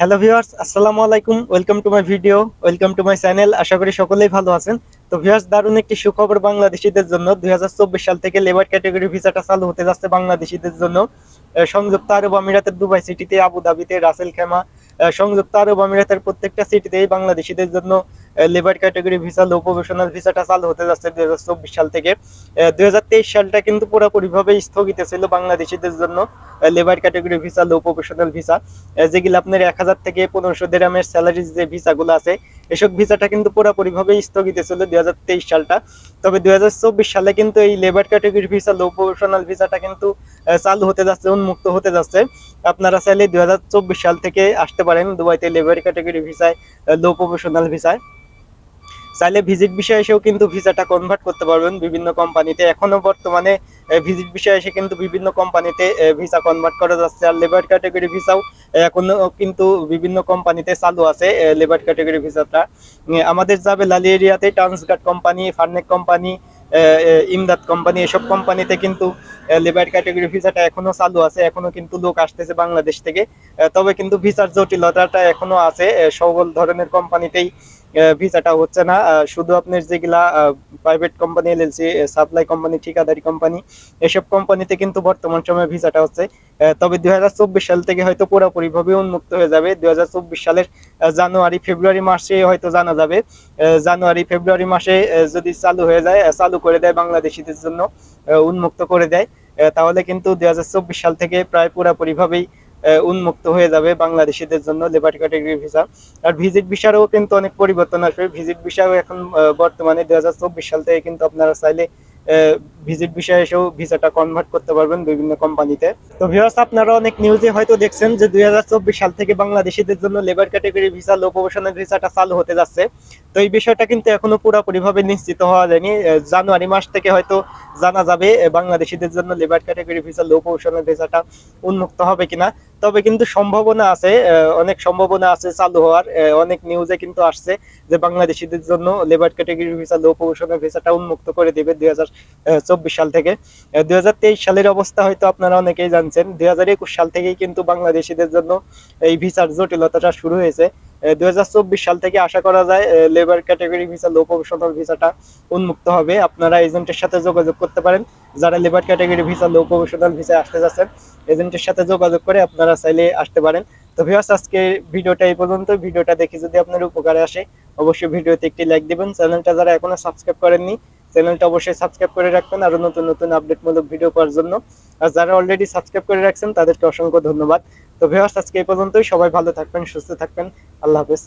Hello viewers আসসালামু আলাইকুম welcome to my video welcome to my channel আশা করি সকলেই ভালো আছেন। তো ভিউয়ার্স দারুণ একটি সুখবর বাংলাদেশিদের জন্য দুই হাজার চব্বিশ সাল থেকে লেবার ক্যাটাগরি ভিসাটা চালু হতে যাচ্ছে বাংলাদেশিদের জন্য। সংযুক্ত আরব আমিরাতের দুবাই সিটিতে আবুধাবিতে রাসেল খেমা সংযুক্ত আরব আমিরাতের প্রত্যেকটা সিটিতেই বাংলাদেশিদের জন্য labour category visa low professional ভিসাটা চালু হতে যাচ্ছে দুই সাল থেকে। দুই সালটা কিন্তু পুরোপুরিভাবে স্থগিত ছিল বাংলাদেশিদের জন্য labour category visa low professional visa যেগুলো আপনার এক হাজার থেকে পনেরোশো দেরামের স্যালারি যে ভিসাগুলো আছে, এসব ভিসাটা কিন্তু পুরোপুরি ভাবে স্থগিত ছিল দুই সালটা। তবে দুই হাজার চব্বিশ সালে কিন্তু এই labour category visa low professional ভিসাটা কিন্তু চালু হতে যাচ্ছে, উন্মুক্ত হতে যাচ্ছে। আপনারা চাইলে দুই হাজার চব্বিশ সাল থেকে আসতে পারেন দুবাইতে লেবার ক্যাটাগরি ভিসায় লো প্রফেশনাল ভিসায় চাইলে ভিজিট বিষয়ে এসেও কিন্তু ভিসাটা কনভার্ট করতে পারবেন বিভিন্ন কোম্পানিতে এখনও বর্তমানে ভিজিট বিষয়ে এসে কিন্তু বিভিন্ন কোম্পানিতে ভিসা কনভার্ট করা যাচ্ছে। আর লেবার ক্যাটাগরি ভিসাও এখনও কিন্তু বিভিন্ন কোম্পানিতে চালু আছে লেবার ক্যাটাগরি ভিসাটা আমাদের যাবে লালি এরিয়াতে Transguard company Farnek company Imdaad company এসব কোম্পানিতে কিন্তু লেবার ক্যাটাগরি ভিসাটা এখনও চালু আছে, এখনও কিন্তু লোক আসতেছে বাংলাদেশ থেকে। তবে কিন্তু ভিসার জটিলতাটা এখনও আছে সকল ধরনের কোম্পানিতেই ভিসাটা হচ্ছে না। শুধু আপনার যেগুলা private company LLC supply company ঠিকাদারি কোম্পানি এসব কোম্পানিতে কিন্তু বর্তমান সময়ে ভিসাটা হচ্ছে। তবে দুই সাল থেকে হয়তো পুরোপুরি ভাবে উন্মুক্ত হয়ে যাবে। দুই হাজার চব্বিশ সালের জানুয়ারি ফেব্রুয়ারি মাসে হয়তো জানা যাবে। জানুয়ারি ফেব্রুয়ারি মাসে যদি চালু হয়ে যায় চালু করে দেয় বাংলাদেশিদের জন্য উন্মুক্ত করে দেয়। তাহলে কিন্তু দুই হাজার চব্বিশ সাল থেকে প্রায় পুরোপুরি ভাবেই আহ, উন্মুক্ত হয়ে যাবে বাংলাদেশিদের জন্য লেবার ক্যাটাগরি ভিসা আর ভিজিট ভিসারও কিন্তু অনেক পরিবর্তন আসবে। ভিজিট ভিসাও এখন বর্তমানে দুই সাল থেকে কিন্তু আপনারা চাইলে ভিজিট বিষয়ে এসেও ভিসাটা কনভার্ট করতে পারবেন বিভিন্ন কোম্পানিতে তো। ভিউয়ার্স আপনারা অনেক নিউজে হয়তো দেখছেন যে দুই সাল থেকে বাংলাদেশিদের জন্য labour category visa low professional ভিসাটা চালু হতে যাচ্ছে। তো এই বিষয়টা কিন্তু এখনও পুরোপুরি ভাবে নিশ্চিত হওয়া যায়নি। জানুয়ারি মাস থেকে হয়তো জানা যাবে বাংলাদেশিদের জন্য labour category visa low professional ভিসাটা উন্মুক্ত হবে কিনা। তবে কিন্তু সম্ভাবনা আছে অনেক সম্ভাবনা আছে চালু হওয়ার অনেক নিউজে কিন্তু আসছে যে বাংলাদেশিদের জন্য লেবার ক্যাটাগরি ভিসা লো প্রমোশনের ভিসাটা উন্মুক্ত করে দেবে দুই সাল থেকে। দুই হাজার তেইশ সালের অবস্থা হয়তো আপনারা অনেকেই জানছেন। দুই হাজার একুশ সাল থেকেই কিন্তু বাংলাদেশিদের জন্য এই ভিসার জটিলতাটা শুরু হয়েছে। দুই সাল থেকে আশা করা যায় labour category visa low professional ভিসাটা উন্মুক্ত হবে। আপনারা এজেন্টের সাথে যোগাযোগ করতে পারেন। যারা labour category visa low professional ভিসায় আসতে যাচ্ছেন এজেন্টের সাথে যোগাযোগ করে আপনারা চাইলে আসতে পারেন। তো ভিউয়ার্স আজকে ভিডিওটা এই পর্যন্ত। ভিডিওটা দেখে যদি আপনার উপকারে আসে, অবশ্যই ভিডিওতে একটি লাইক দিবেন। চ্যানেলটা যারা এখনও সাবস্ক্রাইব করেননি চ্যানেলটা অবশ্যই সাবস্ক্রাইব করে রাখবেন আরও নতুন নতুন আপডেটমূলক ভিডিও পাওয়ার জন্য। আর যারা অলরেডি সাবস্ক্রাইব করে রাখছেন, তাদেরকে অসংখ্য ধন্যবাদ। তো ভিউয়ার্স আজকে এই পর্যন্তই। সবাই ভালো থাকবেন, সুস্থ থাকবেন। আল্লাহ হাফেজ।